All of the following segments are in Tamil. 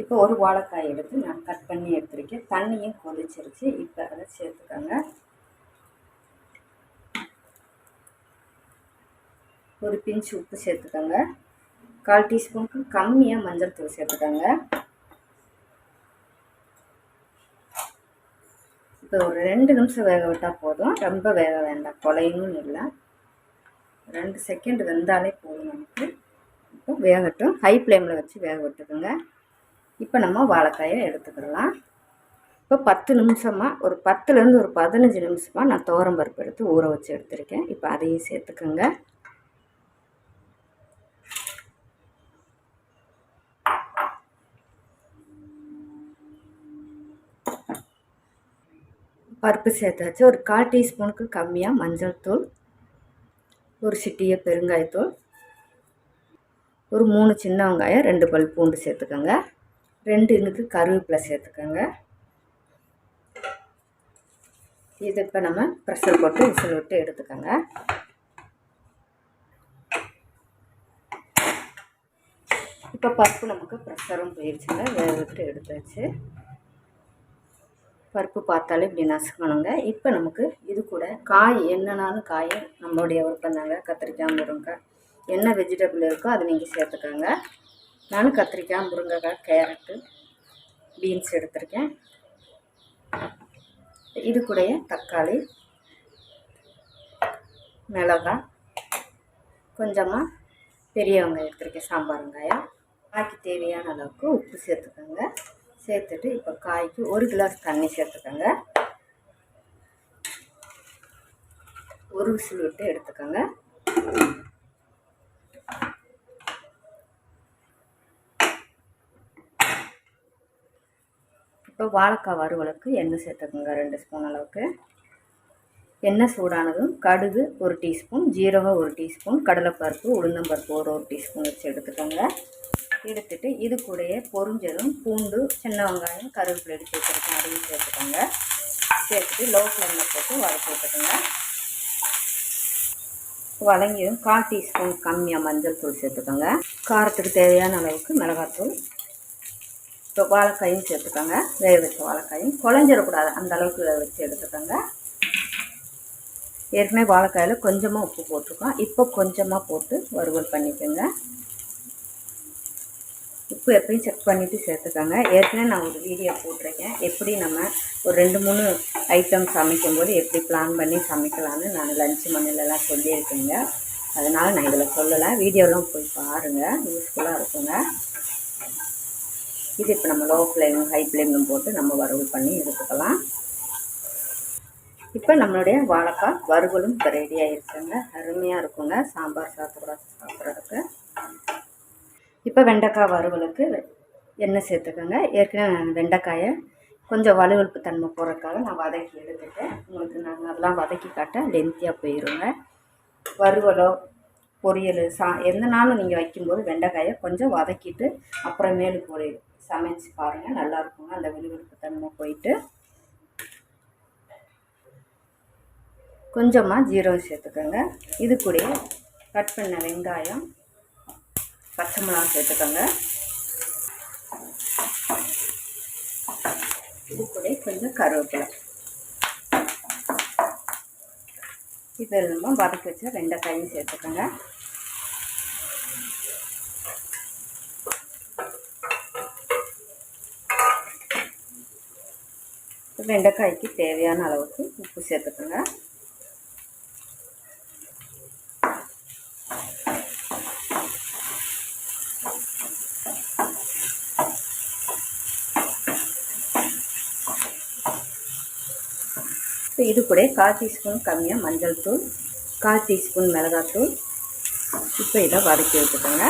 இப்போ ஒரு வாழைக்காய் எடுத்து நான் கட் பண்ணி எடுத்துருக்கேன். தண்ணியும் கொதிச்சிருச்சு. இப்போ அதை சேர்த்துக்கோங்க. ஒரு பிஞ்ச் உப்பு சேர்த்துக்கோங்க. கால் டீஸ்பூனுக்கு கம்மியாக மஞ்சள் தூள் சேர்த்துக்கோங்க. இப்போ ஒரு ரெண்டு நிமிஷம் வேக விட்டால் போதும். ரொம்ப வேக வேண்டாம். குலையும் இல்லை. ரெண்டு செகண்ட் வெந்தாலே போதும் நமக்கு. இப்போ வேகட்டும். ஹை ஃப்ளேமில் வச்சு வேக விட்டுக்கோங்க. இப்போ நம்ம வாழைக்காயை எடுத்துக்கிடலாம் இப்போ பத்து நிமிஷமாக ஒரு பத்துலேருந்து ஒரு பதினஞ்சு நிமிஷமாக நான் பருப்பு எடுத்து ஊற வச்சு எடுத்திருக்கேன். இப்போ அதையும் சேர்த்துக்கோங்க. பருப்பு சேர்த்தாச்சு. ஒரு கால் டீஸ்பூனுக்கு கம்மியாக மஞ்சள் தூள் ஒரு சிட்டிய பெருங்காயத்தூள் ஒரு மூணு சின்ன வெங்காயம் ரெண்டு பல் பூண்டு சேர்த்துக்கோங்க. ரெண்டு இனுக்கு கருவேப்பிலை சேர்த்துக்கோங்க. இது இப்போ நம்ம ப்ரெஷர் போட்டு விசில் விட்டு எடுத்துக்கோங்க. இப்போ பருப்பு நமக்கு ப்ரெஷரும் போயிடுச்சுங்க வேக விட்டு எடுத்தாச்சு. பருப்பு பார்த்தாலே இப்படி நசுக்கணுங்க. இப்போ நமக்கு இது கூட காய் என்னன்னாலும் காய் நம்மளுடைய விருப்பம் தாங்க கத்திரிக்காய் முருங்கைக்காய் என்ன வெஜிடபிள் இருக்கோ அதை நீங்கள் சேர்த்துக்கோங்க. நானும் கத்திரிக்காய் முருங்கைக்காய் கேரட்டு பீன்ஸ் எடுத்திருக்கேன். இது கூடயே தக்காளி மிளகாய் கொஞ்சமாக பெரிய வெங்காயம் எடுத்திருக்கேன் சாம்பார் வெங்காயம். காய்க்கு தேவையான அளவுக்கு உப்பு சேர்த்துக்கோங்க. சேர்த்துட்டு இப்போ காய்க்கு ஒரு கிளாஸ் தண்ணி சேர்த்துக்கோங்க. ஒரு விசில் விட்டு எடுத்துக்கோங்க. இப்போ வாழைக்காய் வறுவலுக்கு எண்ணெய் சேர்த்துக்கோங்க ரெண்டு ஸ்பூன் அளவுக்கு. எண்ணெய் சூடானதும் கடுகு ஒரு டீஸ்பூன் ஜீரகம் ஒரு டீஸ்பூன் கடலைப்பருப்பு உளுந்தம்பருப்பு ஒரு ஒரு டீஸ்பூன் வச்சு எடுத்துக்கோங்க. எடுத்துட்டு இது கூடயே பொறிஞ்சதும் பூண்டு சின்ன வெங்காயம் கருவேப்பிலை எடுத்து வச்சுருக்கோம் அதையும் சேர்த்துக்கோங்க. சேர்த்துட்டு லோ ஃப்ளேமில் போட்டு வதக்கி விட்டுக்கோங்க. வதங்கியும் கால் டீஸ்பூன் கம்மியாக மஞ்சள் தூள் சேர்த்துக்கோங்க. காரத்துக்கு தேவையான அளவுக்கு மிளகாத்தூள் இப்போ வாழைக்காயும் சேர்த்துக்கோங்க. வேக வச்ச வாழைக்காயும். குழஞ்சிடக்கூடாது. அந்த அளவுக்கு வேக வச்சு எடுத்துக்கோங்க. ஏற்கனவே வாழைக்காயில் கொஞ்சமாக உப்பு போட்டிருக்கோம். இப்போ கொஞ்சமாக போட்டு வறுவல் பண்ணிக்கோங்க. உப்பு எப்பயும் செக் பண்ணிவிட்டு சேர்த்துக்கோங்க. ஏற்கனவே நான் ஒரு வீடியோ போட்டிருக்கேன். எப்படி நம்ம ஒரு ரெண்டு மூணு ஐட்டம் சமைக்கும்போது எப்படி பிளான் பண்ணி சமைக்கலான்னு நான் லஞ்சு மண்ணிலலாம் சொல்லியிருக்கேங்க. அதனால் நான் இதில் சொல்லலை. வீடியோலாம் போய் பாருங்கள் யூஸ்ஃபுல்லாக இருக்குங்க. இது இப்போ நம்ம லோ ஃப்ளேம் ஹை ஃப்ளேமும் போட்டு நம்ம வறுவல் பண்ணி எடுத்துக்கலாம். இப்போ நம்மளுடைய வாழைக்காய் வறுவலும் இப்போ ரெடியாக இருக்குங்க அருமையாக இருக்குங்க. சாம்பார் சாப்பிட்ற சாப்பிட்றதுக்கு. இப்போ வெண்டைக்காய் வறுவலுக்கு எண்ணெய் சேர்த்துக்கோங்க. ஏற்கனவே நான் வெண்டைக்காயை கொஞ்சம் வலுவழுப்பு தன்மை போடுறதுக்காக நான் வதக்கி எடுத்துட்டேன். உங்களுக்கு நாங்கள் அதெல்லாம் வதக்கி காட்ட லென்த்தியாக போயிடுங்க வறுவலோ பொரியல் சா எந்த நாளும் நீங்கள் வைக்கும்போது வெண்டைக்காயை கொஞ்சம் வதக்கிட்டு அப்புறமேலு பொரி சமைச்சு பாருங்கள் நல்லாயிருக்குங்க அந்த விழுவிழுப்பு தன்மை போயிட்டு கொஞ்சமாக ஜீரகம் சேர்த்துக்கோங்க. இது கூட கட் பண்ண வெங்காயம் பச்சை மிளகா சேர்த்துக்கோங்க. இது கூட கொஞ்சம் கருவேப்பிலை. இது இல்லாமல் வதக்கி வச்ச வெண்டைக்காயும் சேர்த்துக்கோங்க. வெண்டைக்காய்க்கு தேவையான அளவுக்கு உப்பு சேர்த்துக்கோங்க. இப்போ இது கூட கால் டீஸ்பூன் கம்மியாக மஞ்சள் தூள் கால் டீஸ்பூன் மிளகாத்தூள் இப்போ இதை வதக்கி விட்டுக்கோங்க.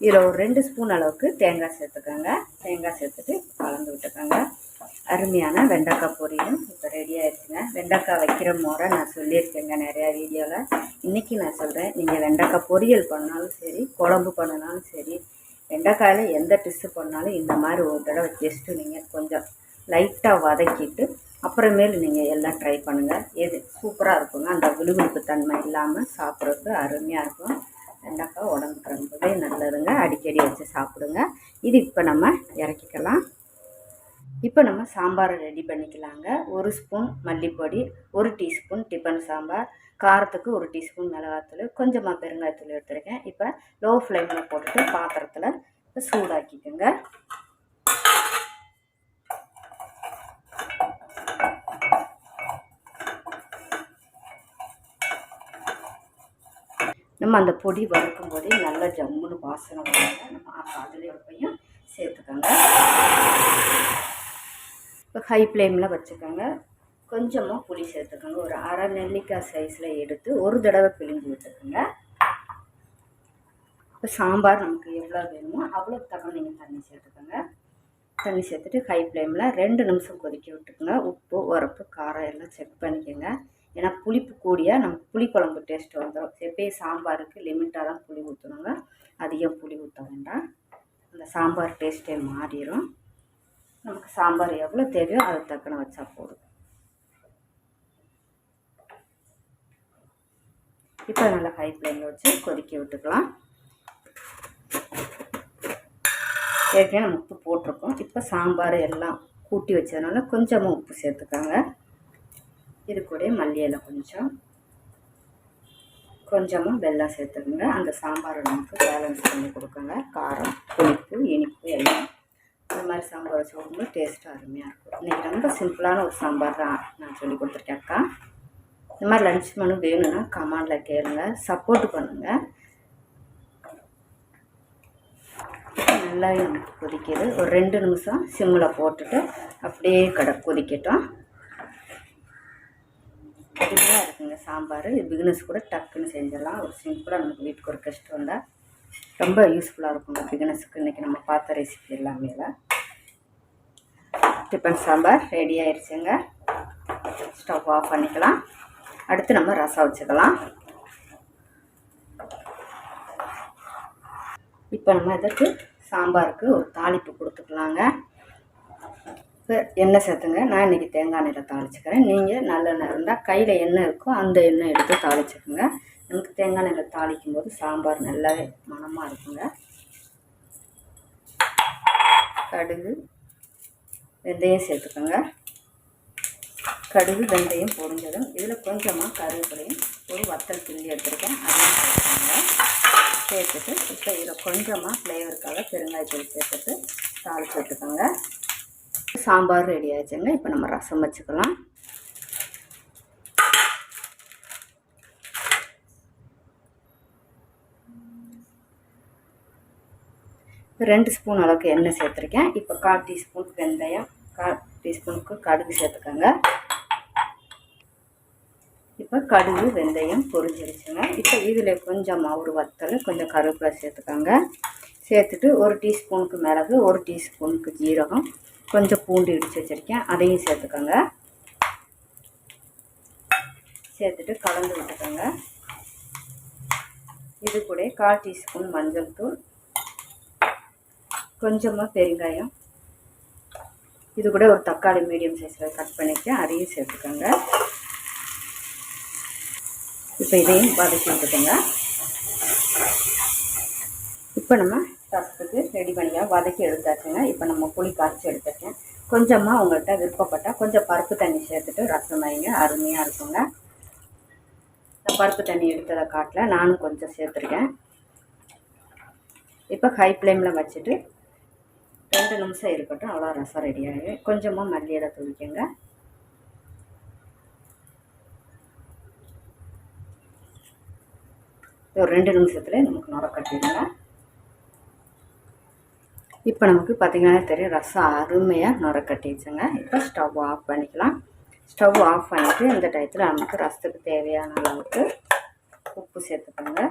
இதில் ஒரு ரெண்டு ஸ்பூன் அளவுக்கு தேங்காய் சேர்த்துக்கோங்க. தேங்காய் சேர்த்துட்டு கலந்து விட்டுக்கோங்க. அருமையான வெண்டைக்காய் பொரியலும் இப்போ ரெடி ஆயிடுச்சுங்க. வெண்டைக்காய் வைக்கிற முறை நான் சொல்லியிருக்கேங்க நிறையா வீடியோவில் இன்றைக்கி நான் சொல்கிறேன் நீங்கள் வெண்டைக்காய் பொரியல் பண்ணாலும் சரி குழம்பு பண்ணினாலும் சரி வெண்டைக்காயில் எந்த டிஷ்ஷு பண்ணாலும் இந்த மாதிரி ஒரு தடவை ஜஸ்ட்டு நீங்கள் கொஞ்சம் லைட்டாக வதக்கிட்டு அப்புறமேலு நீங்கள் எல்லாம் ட்ரை பண்ணுங்கள் எது சூப்பராக இருக்குங்க. அந்த விழுவிழுப்பு தன்மை இல்லாமல் சாப்பிட்றதுக்கு அருமையாக இருக்கும். வெண்டைக்காய் உடம்புக்கு ரொம்பவே நல்லதுங்க. அடிக்கடி வச்சு சாப்பிடுங்க. இது இப்போ நம்ம இறக்கிக்கலாம். இப்போ நம்ம சாம்பாரை ரெடி பண்ணிக்கலாங்க. ஒரு ஸ்பூன் மல்லிப்பொடி ஒரு டீஸ்பூன் டிஃபன் சாம்பார் காரத்துக்கு ஒரு டீஸ்பூன் மிளகாத்தூள் கொஞ்சமாக பெருங்காயத்தூள் எடுத்துருக்கேன். இப்போ லோ ஃப்ளேமில் போட்டுட்டு பாத்திரத்தில் இப்போ சூடாக்கிக்கோங்க. நம்ம அந்த பொடி வறுக்கும் போதே நல்ல ஜம்முன்னு வாசனை நம்ம அப்போ அதுலேயே சேர்த்துக்கோங்க. இப்போ ஹை ஃப்ளேமில் வச்சுக்கோங்க. கொஞ்சமாக புளி சேர்த்துக்கோங்க. ஒரு அரை நெல்லிக்காய் சைஸில் எடுத்து ஒரு தடவை பிழிஞ்சு விட்டுக்கோங்க. இப்போ சாம்பார் நமக்கு எவ்வளோ வேணுமோ அவ்வளோ தகவல் நீங்கள் தண்ணி சேர்த்துக்கோங்க. தண்ணி சேர்த்துட்டு ஹை ஃப்ளேமில் ரெண்டு நிமிஷம் கொதிக்க விட்டுக்கோங்க. உப்பு உரப்பு காரம் எல்லாம் செக் பண்ணிக்கோங்க. ஏன்னா புளிப்பு கூடிய நமக்கு புளிக்குழம்பு டேஸ்ட் வந்துடும் எப்பயும் சாம்பாருக்கு லிமிட்டாக தான் புளி ஊற்றணுங்க அதிகம் புளி ஊற்ற வேண்டாம். அந்த சாம்பார் டேஸ்ட்டே மாறிடும் நமக்கு சாம்பார் எவ்வளோ தேவையோ அதை தக்கன வச்சா போதும். இப்போ நல்லா ஹை ஃப்ளேமில் வச்சு கொதிக்க விட்டுக்கலாம். ஏற்கனவே நம்ம உப்பு போட்டிருக்கோம். இப்போ சாம்பார் எல்லாம் கூட்டி வச்சதுனால கொஞ்சமாக உப்பு சேர்த்துக்காங்க. இது கூட மல்லியில் கொஞ்சம். கொஞ்சமாக வெல்லம் சேர்த்துக்கோங்க. அந்த சாம்பாரை நமக்கு பேலன்ஸ் பண்ணி கொடுக்குங்க. காரம் புளிப்பு இனிப்பு எல்லாம் இந்த மாதிரி சாம்பார் வச்சு டேஸ்ட்டாக அருமையாக இருக்கும். இன்றைக்கி ரொம்ப சிம்பிளான ஒரு சாம்பார் தான் நான் சொல்லி கொடுத்துருக்கேன் அக்கா. இந்த மாதிரி லன்ச் மெனு வேணும்னா கமாண்டில் கேளுங்க. சப்போர்ட் பண்ணுங்கள் நல்லா எனக்கு கொதிக்கிது. ஒரு ரெண்டு நிமிஷம் சிம்மில் போட்டுட்டு அப்படியே கடை கொதிக்கட்டும். அருமையாக இருக்குங்க சாம்பார். பிகினஸ் கூட டக்குன்னு செஞ்சிடலாம். ஒரு சிம்பிளாக நமக்கு வீட்டுக்கு ஒரு கஷ்டம் வந்தால் ரொம்ப யூஸ்ஃபுல்லாக இருக்குங்க பிகினஸுக்கு இன்றைக்கி நம்ம பார்த்த ரெசிபி எல்லாமே டிஃபன் சாம்பார் ரெடி ஆயிடுச்சுங்க ஸ்டவ் ஆஃப் பண்ணிக்கலாம். அடுத்து நம்ம ரசம் வச்சுக்கலாம். இப்போ நம்ம இதற்கு சாம்பாருக்கு ஒரு தாளிப்பு கொடுத்துக்கலாங்க. இப்போ எண்ணெய் சேர்த்துங்க. நான் இன்றைக்கி தேங்காய் எண்ணெயில் தாளிச்சுக்கிறேன். நீங்கள் நல்லெண்ணெய் இருந்தால் கையில் எண்ணெய் இருக்கோ அந்த எண்ணெய் எடுத்து தாளிச்சுக்கோங்க. நமக்கு தேங்காய் எண்ணெயில் தாளிக்கும் போது சாம்பார் நல்லாவே மணமாக இருக்குங்க. கடுகு வெந்தயம் சேர்த்துக்கோங்க. கடுகு வெந்தயம் பொறிஞ்சதும் இதில் கொஞ்சமாக கருவேப்பிலையும் ஒரு வத்தல் கிண்டி எடுத்துருக்கேன். அதையும் சேர்த்துக்கோங்க. சேர்த்துட்டு இப்போ இதில் கொஞ்சமாக ஃப்ளேவருக்காக பெருங்காயத்தூள் சேர்த்துட்டு தாளிச்சு விட்டுக்கோங்க. சாம்பார் ரெடி ஆயிடுச்சுங்க. இப்போ நம்ம ரசம் வச்சுக்கலாம். ரெண்டு ஸ்பூன் அளவுக்கு எண்ணெய் சேர்த்துருக்கேன். இப்போ கால் டீஸ்பூன் வெந்தயம் கால் டீஸ்பூனுக்கு கடுகு சேர்த்துக்கோங்க. இப்போ கடுகு வெந்தயம் பொரிஞ்சிருச்சுங்க. இப்போ இதில் கொஞ்சம் ஒரு வத்தல் கொஞ்சம் கருவேப்பிலை சேர்த்துக்கோங்க. சேர்த்துட்டு ஒரு டீஸ்பூனுக்கு மிளகு ஒரு டீஸ்பூனுக்கு ஜீரகம் கொஞ்சம் பூண்டு இடித்து வச்சுருக்கேன். அதையும் சேர்த்துக்கோங்க. சேர்த்துட்டு கலந்து விட்டுக்கோங்க. இது கூட கால் டீஸ்பூன் மஞ்சள் தூள் கொஞ்சமாக பெருங்காயம். இது கூட ஒரு தக்காளி மீடியம் சைஸில் கட் பண்ணிவிட்டு அதையும் சேர்த்துக்கோங்க. இப்போ இதையும் வதக்கி விட்டுக்கோங்க. இப்போ நம்ம ரசத்துக்கு ரெடி பண்ணியாக வதக்கி எடுத்தாச்சுங்க. இப்போ நம்ம புளி காய்ச்சி எடுத்துருக்கேன் கொஞ்சமாக உங்கள்கிட்ட விருப்பப்பட்டால் கொஞ்சம் பருப்பு தண்ணி சேர்த்துட்டு ரசம் வைங்க. அருமையாக இருக்குங்க. இந்த பருப்பு தண்ணி எடுத்ததை காட்டில் நானும் கொஞ்சம் சேர்த்துருக்கேன். இப்போ ஹை ஃப்ளேமில் வச்சுட்டு ரெண்டு நிமிஷம் இருக்கட்டும் அவ்வளோ ரசம் ரெடி ஆகும் கொஞ்சமாக மல்லியலை துளிக்கங்க. ஒரு ரெண்டு நிமிஷத்தில் நமக்கு நுர கட்டிடுங்க. இப்போ நமக்கு பார்த்திங்கன்னா தெரியும் ரசம் அருமையாக நுர கட்டிடுச்சுங்க. இப்போ ஸ்டவ் ஆஃப் பண்ணிக்கலாம். ஸ்டவ் ஆஃப் பண்ணிவிட்டு இந்த டயத்தில் நமக்கு ரசத்துக்கு தேவையான அளவுக்கு உப்பு சேர்த்துக்கோங்க.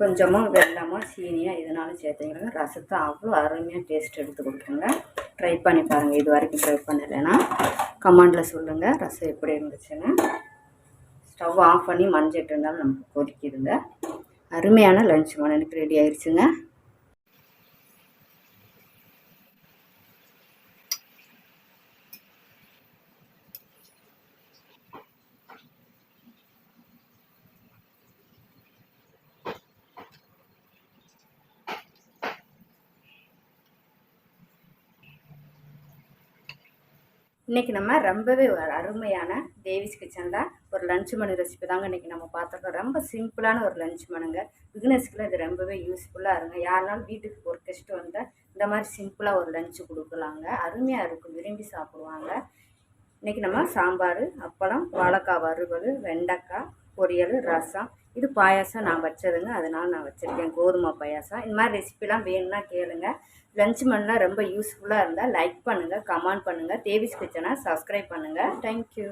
கொஞ்சமாக வெள்ளமாக சீனியாக இதனாலும் சேர்த்துக்கிறேங்க ரசத்தை அவ்வளோ அருமையாக டேஸ்ட் எடுத்து கொடுக்குங்க. ட்ரை பண்ணி பாருங்கள் இது வரைக்கும் ட்ரை பண்ணலைன்னா கமாண்டில் சொல்லுங்கள் ரசம் எப்படி இருந்துச்சுன்னு. ஸ்டவ் ஆஃப் பண்ணி மஞ்சள் இருந்தாலும் நமக்கு கொதிக்குதுங்க. அருமையான லஞ்ச் எனக்கு ரெடி ஆயிடுச்சுங்க இன்றைக்கி நம்ம ரொம்பவே ஒரு அருமையான தேவிஸ் கிச்சன் தான். ஒரு லஞ்ச் மணி ரெசிபி தாங்க இன்றைக்கி நம்ம பார்த்துருக்கோம். ரொம்ப சிம்பிளான ஒரு லஞ்ச் மனுங்க பிகினர்ஸ்க்குலாம் இது ரொம்பவே யூஸ்ஃபுல்லாக இருங்க யாருனாலும் வீட்டுக்கு ஒரு கெஸ்ட் வந்தால் இந்த மாதிரி சிம்பிளாக ஒரு லஞ்சு கொடுக்கலாங்க. அருமையாக இருக்கும். விரும்பி சாப்பிடுவாங்க. இன்றைக்கி நம்ம சாம்பார் அப்பளம் வாழைக்காய் வறுவல் வெண்டைக்காய் பொரியல் ரசம் இது பாயாசம் நான் வச்சதுங்க. அதனால் நான் வச்சுருக்கேன். கோதுமை பாயாசம். இந்த மாதிரி ரெசிபிலாம் வேணும்னா கேளுங்க. லஞ்ச் மண்லாம் ரொம்ப யூஸ்ஃபுல்லாக இருந்தால் லைக் பண்ணுங்கள் கமெண்ட் பண்ணுங்கள் தேவிஸ் கிச்சனை சப்ஸ்கிரைப் பண்ணுங்கள் தேங்க்யூ